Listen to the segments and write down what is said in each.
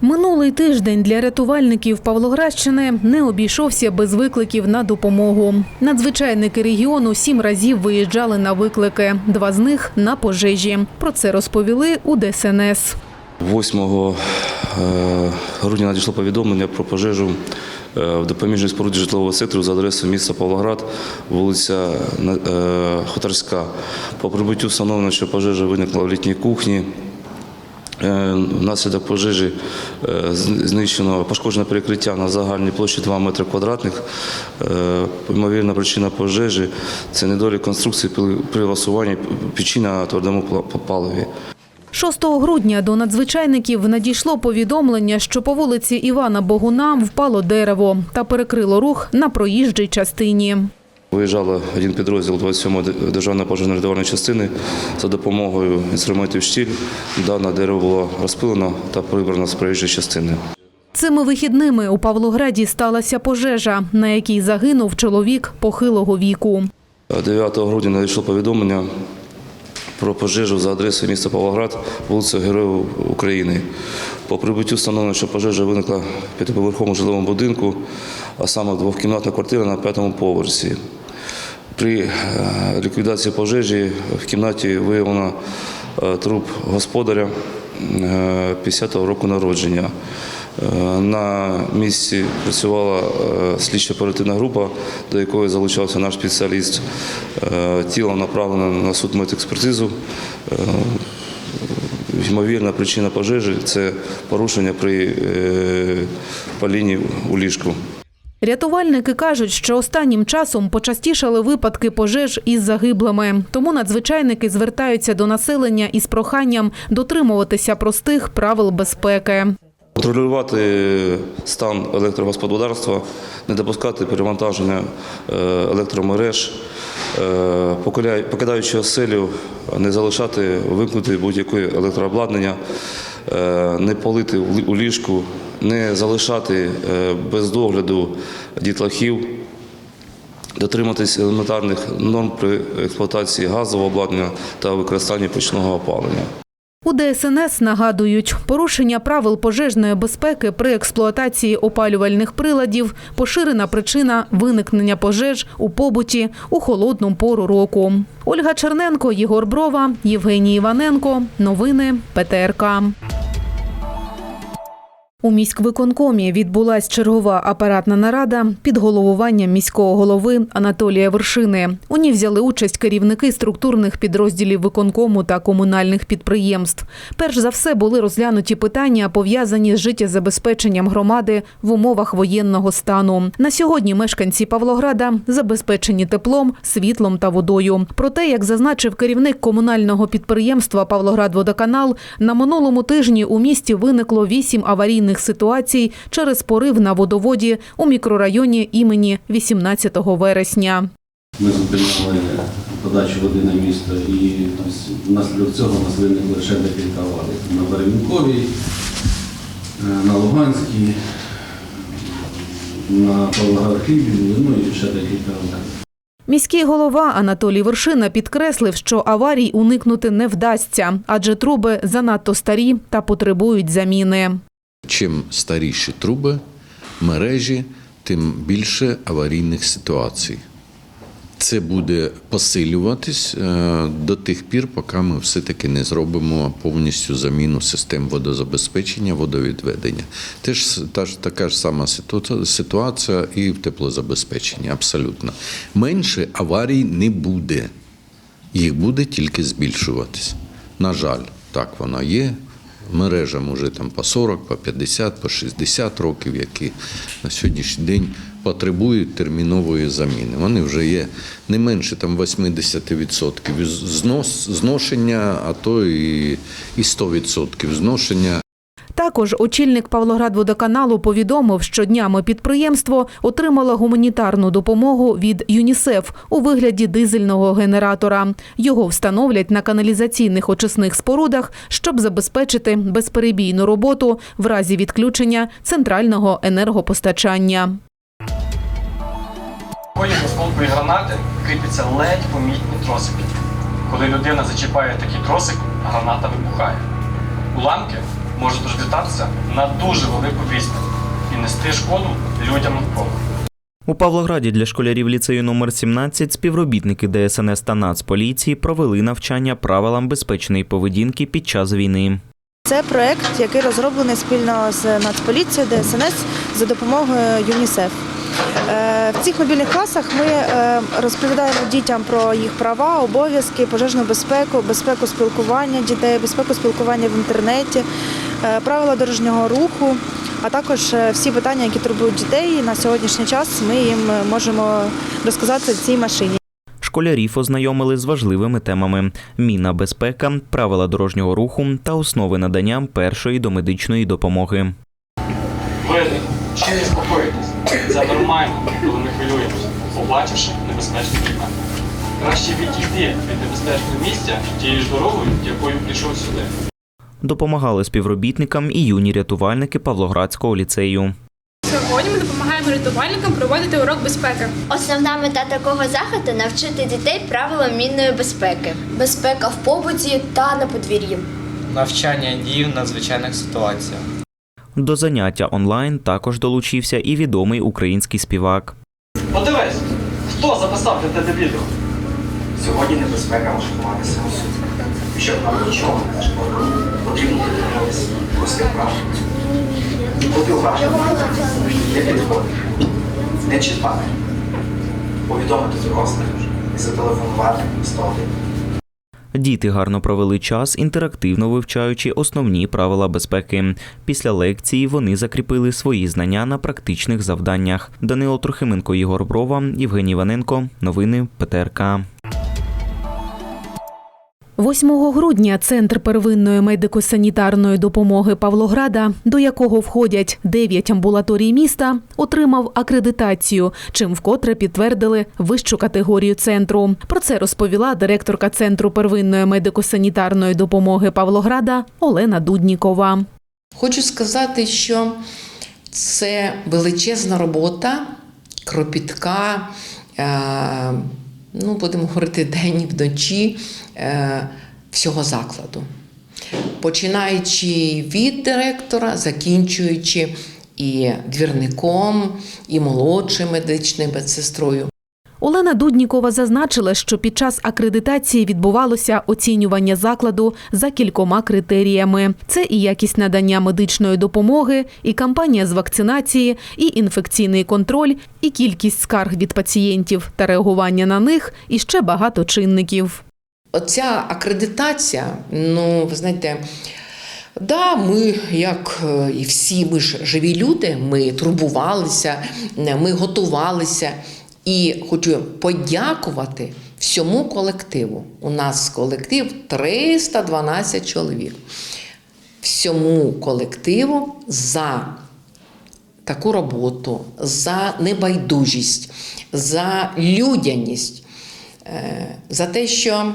Минулий тиждень для рятувальників Павлоградщини не обійшовся без викликів на допомогу. Надзвичайники регіону сім разів виїжджали на виклики, два з них на пожежі. Про це розповіли у ДСНС. 8 е, грудня надійшло повідомлення про пожежу е, в допоміжній споруді житлового сектору за адресою міста Павлоград, вулиця е, Хуторська. По прибуттю встановлено, що пожежа виникла в літній кухні. Е, Внаслідок пожежі е, знищено пошкоджене перекриття на загальній площі 2 метри квадратних. Е, Ймовірна причина пожежі – це недолік конструкції при- ласуванні печі на твердому паливі. 6 грудня до надзвичайників надійшло повідомлення, що по вулиці Івана Богуна впало дерево та перекрило рух на проїжджій частині. Виїжджала один підрозділ 27-ї державної пожежно-рятувальної частини за допомогою інструментів штіль. Дане дерево було розпилено та прибрано з проїжджої частини. Цими вихідними у Павлограді сталася пожежа, на якій загинув чоловік похилого віку. 9 грудня надійшло повідомлення про пожежу за адресою міста Павлоград, вулиця Героїв України. По прибуттю встановлено, що пожежа виникла в п'ятиповерховому жилому будинку, а саме двохкімнатна квартира на п'ятому поверсі. При е, ліквідації пожежі в кімнаті виявлено е, труп господаря е, 50-го року народження. Е, На місці працювала е, слідчо-оперативна група, до якої залучався наш спеціаліст. Е, Тіло направлено на суд медекспертизу. Е, Ймовірна причина пожежі це порушення при е, палінні у ліжку. Рятувальники кажуть, що останнім часом почастішали випадки пожеж із загиблими. Тому надзвичайники звертаються до населення із проханням дотримуватися простих правил безпеки. Контролювати стан електрогосподарства, не допускати перевантаження е, електромереж, е, покидаючи оселю, не залишати вимкнути будь-яке електрообладнання, е, не палити у у ліжку, не залишати е, без догляду дітлахів, дотриматись елементарних норм при експлуатації газового обладнання та використанні пічного опалення. У ДСНС нагадують, порушення правил пожежної безпеки при експлуатації опалювальних приладів – поширена причина виникнення пожеж у побуті у холодну пору року. Ольга Черненко, Єгор Брова, Євгеній Іваненко. Новини ПТРК. У міськвиконкомі відбулась чергова апаратна нарада під головуванням міського голови Анатолія Вершини. У ній взяли участь керівники структурних підрозділів виконкому та комунальних підприємств. Перш за все були розглянуті питання, пов'язані з життєзабезпеченням громади в умовах воєнного стану. На сьогодні мешканці Павлограда забезпечені теплом, світлом та водою. Проте, як зазначив керівник комунального підприємства Павлоградводоканал, на минулому тижні у місті виникло вісім аварійних ситуацій через порив на водоводі у мікрорайоні імені 18 вересня. Ми зупиняли подачу води на місто і внаслідок цього у нас виникло ще декілька аварій. На Беревінковій, е, на Луганській, на Павлоград-Хибі, ну і ще декілька аварій. Міський голова Анатолій Вершина підкреслив, що аварій уникнути не вдасться, адже труби занадто старі та потребують заміни. Чим старіші труби, мережі, тим більше аварійних ситуацій. Це буде посилюватись е, до тих пір, поки ми все-таки не зробимо повністю заміну систем водозабезпечення, водовідведення. Теж та ж така ж сама ситуація і в теплозабезпеченні. Абсолютно. Менше аварій не буде. Їх буде тільки збільшуватись. На жаль, так воно є. Мережам уже там по 40, по 50, по 60 років, які на сьогоднішній день потребують термінової заміни. Вони вже є не менше там 80% знос, зношення, а то і, і 100% зношення. Також очільник Павлоградводоканалу повідомив, що днями підприємство отримало гуманітарну допомогу від ЮНІСЕФ у вигляді дизельного генератора. Його встановлять на каналізаційних очисних спорудах, щоб забезпечити безперебійну роботу в разі відключення центрального енергопостачання. Потім осколкові гранати кріпляться ледь помітні тросики. Коли людина зачіпає такий тросик, граната вибухає. Уламки можуть розлітатися на дуже велику відстань і нести шкоду людям навколо. У Павлограді для школярів ліцею номер 17 співробітники ДСНС та Нацполіції провели навчання правилам безпечної поведінки під час війни. Це проект, який розроблений спільно з Нацполіцією ДСНС за допомогою ЮНІСЕФ. Е, В цих мобільних класах ми е, розповідаємо дітям про їх права, обов'язки, пожежну безпеку, безпеку спілкування дітей, безпеку спілкування в інтернеті, правила дорожнього руху, а також е, всі питання, які турбують дітей. На сьогоднішній час ми їм можемо розказати в цій машині. Школярів ознайомили з важливими темами: мінна безпека, правила дорожнього руху та основи надання першої домедичної допомоги. Ви ще не спокоїтесь. Це нормально, коли ми хвилюємося, побачивши небезпечний предмет. Краще відійти від небезпечного місця тією ж дорогою, якою прийшов сюди. Допомагали співробітникам і юні рятувальники Павлоградського ліцею. Сьогодні ми допомагаємо рятувальникам проводити урок безпеки. Основна мета такого заходу навчити дітей правилам мінної безпеки. Безпека в побуті та на подвір'ї. навчання дій в надзвичайних ситуаціях. До заняття онлайн також долучився і відомий український співак. Подивись, хто записав для тебе відео? Сьогодні небезпека може ховатися усюди. І щоб нам нічого не зашкодило, потрібно дотримуватися простих правил. Бути уважним, не підходити, не чіпати, повідомити дорослих і зателефонувати 101. Діти гарно провели час, інтерактивно вивчаючи основні правила безпеки. Після лекції вони закріпили свої знання на практичних завданнях. Данило Трохименко, Ігор Брова, Євгеній Іваненко. Новини ПТРК. 8 грудня Центр первинної медико-санітарної допомоги Павлограда, до якого входять 9 амбулаторій міста, отримав акредитацію, чим вкотре підтвердили вищу категорію центру. Про це розповіла директорка Центру первинної медико-санітарної допомоги Павлограда Олена Дуднікова. Хочу сказати, що це величезна робота, кропітка, е, ну, будемо говорити, день і вночі всього закладу. Починаючи від директора, закінчуючи і двірником, і молодшою медичною медсестрою. Олена Дуднікова зазначила, що під час акредитації відбувалося оцінювання закладу за кількома критеріями: це і якість надання медичної допомоги, і кампанія з вакцинації, і інфекційний контроль, і кількість скарг від пацієнтів та реагування на них, і ще багато чинників. Оця акредитація, ну, ви знаєте, да, ми, як е, і всі, ми ж живі люди, ми турбувалися, ми готувалися. І хочу подякувати всьому колективу. У нас колектив 312 чоловік. Всьому колективу за таку роботу, за небайдужість, за людяність, е, за те, що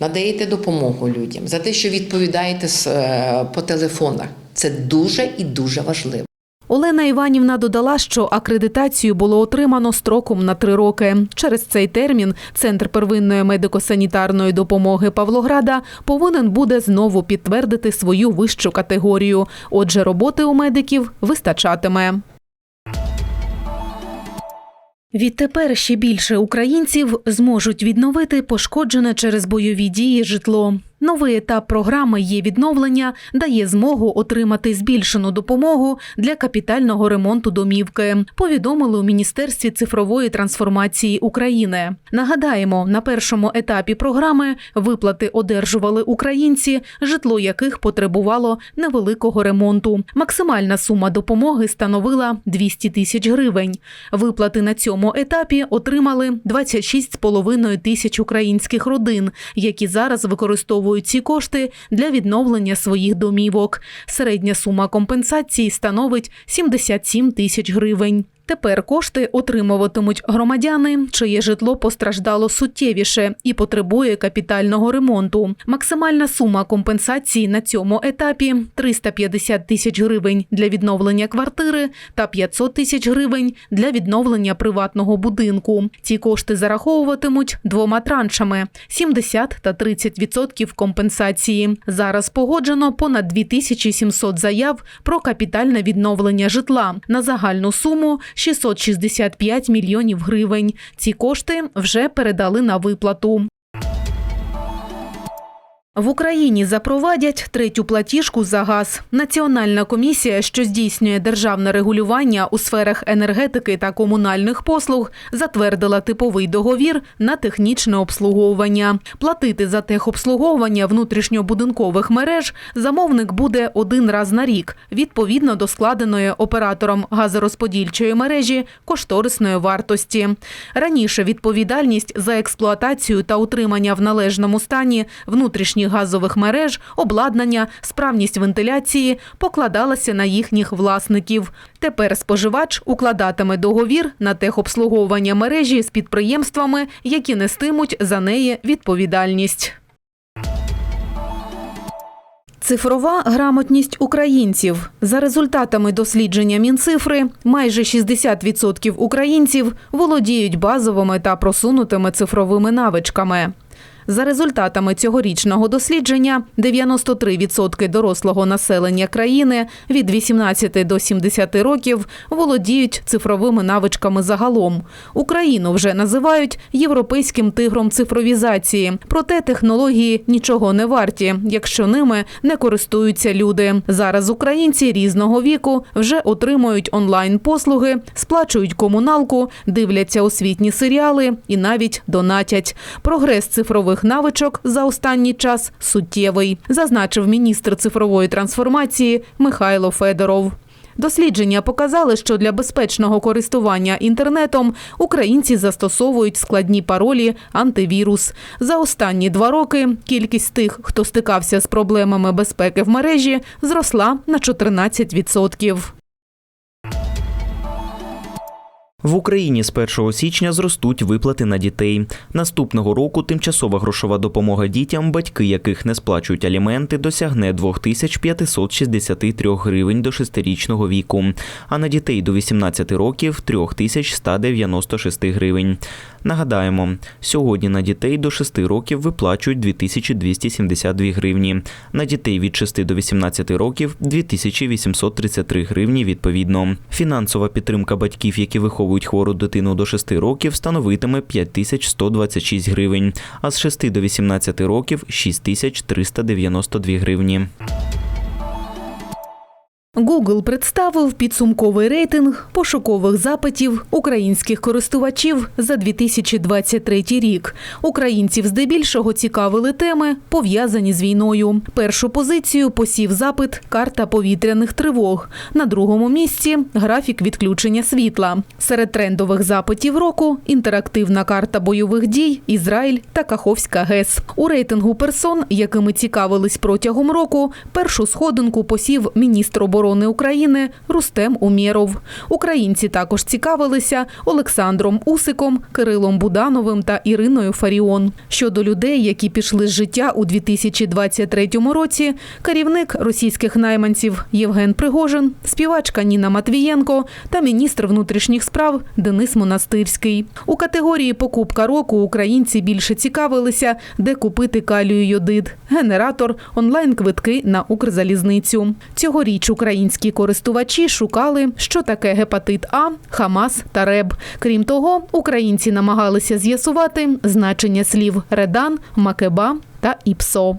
надаєте допомогу людям, за те, що відповідаєте е, по телефонах. Це дуже і дуже важливо. Олена Іванівна додала, що акредитацію було отримано строком на три роки. Через цей термін Центр первинної медико-санітарної допомоги Павлограда повинен буде знову підтвердити свою вищу категорію. Отже, роботи у медиків вистачатиме. Відтепер ще більше українців зможуть відновити пошкоджене через бойові дії житло. Новий етап програми є відновлення дає змогу отримати збільшену допомогу для капітального ремонту домівки. Повідомили у міністерстві цифрової трансформації України. Нагадаємо, на першому етапі програми виплати одержували українці, житло яких потребувало невеликого ремонту. Максимальна сума допомоги становила 200 тисяч гривень. Виплати на цьому етапі отримали 26,5 тисяч українських родин, які зараз використовують ці кошти для відновлення своїх домівок. Середня сума компенсації становить 77 тисяч гривень. Тепер кошти отримуватимуть громадяни, чиє житло постраждало суттєвіше і потребує капітального ремонту. Максимальна сума компенсації на цьому етапі 350 тисяч гривень для відновлення квартири та 500 тисяч гривень для відновлення приватного будинку. Ці кошти зараховуватимуть двома траншами 70 та 30 відсотків компенсації. Зараз погоджено понад 2700 заяв про капітальне відновлення житла на загальну суму 665 мільйонів гривень. Ці кошти вже передали на виплату. В Україні запровадять третю платіжку за газ. Національна комісія, що здійснює державне регулювання у сферах енергетики та комунальних послуг, затвердила типовий договір на технічне обслуговування. Платити за техобслуговування внутрішньобудинкових мереж замовник буде один раз на рік, відповідно до складеної оператором газорозподільчої мережі кошторисної вартості. Раніше відповідальність за експлуатацію та утримання в належному стані внутрішніх газових мереж, обладнання, справність вентиляції покладалася на їхніх власників. Тепер споживач укладатиме договір на техобслуговування мережі з підприємствами, які нестимуть за неї відповідальність. Цифрова грамотність українців за результатами дослідження Мінцифри, майже 60% українців володіють базовими та просунутими цифровими навичками. За результатами цьогорічного дослідження, 93% дорослого населення країни від 18 до 70 років володіють цифровими навичками загалом. Україну вже називають європейським тигром цифровізації. Проте технології нічого не варті, якщо ними не користуються люди. Зараз українці різного віку вже отримують онлайн-послуги, сплачують комуналку, дивляться освітні серіали і навіть донатять. Прогрес цифрових навичок за останній час суттєвий, зазначив міністр цифрової трансформації Михайло Федоров. Дослідження показали, що для безпечного користування інтернетом українці застосовують складні паролі антивірус. За останні два роки кількість тих, хто стикався з проблемами безпеки в мережі, зросла на 14%. В Україні з 1 січня зростуть виплати на дітей. Наступного року тимчасова грошова допомога дітям, батьки яких не сплачують аліменти, досягне 2563 гривень до 6-річного віку, а на дітей до 18 років 3196 гривень. Нагадаємо, сьогодні на дітей до 6 років виплачують 2272 гривні, на дітей від 6 до 18 років 2833 гривні відповідно. Фінансова підтримка батьків, які виховують хвору дитину до 6 років, становитиме 5126 гривень, а з 6 до 18 років 6392 гривні. Google представив підсумковий рейтинг пошукових запитів українських користувачів за 2023 рік. Українців здебільшого цікавили теми, пов'язані з війною. Першу позицію посів запит карта повітряних тривог. На другому місці графік відключення світла. Серед трендових запитів року інтерактивна карта бойових дій, Ізраїль та Каховська ГЕС. У рейтингу персон, якими цікавились протягом року, першу сходинку посів міністр оборони України Рустем Умєров. Українці також цікавилися Олександром Усиком, Кирилом Будановим та Іриною Фаріон. Щодо людей, які пішли з життя у 2023 році, керівник російських найманців Євген Пригожин, співачка Ніна Матвієнко та міністр внутрішніх справ Денис Монастирський. У категорії покупка року українці більше цікавилися, де купити калію йодид, генератор, онлайн-квитки на Укрзалізницю. Цьогоріч українські користувачі шукали, що таке гепатит А, Хамас та РЕБ. Крім того, українці намагалися з'ясувати значення слів редан, макеба та іпсо.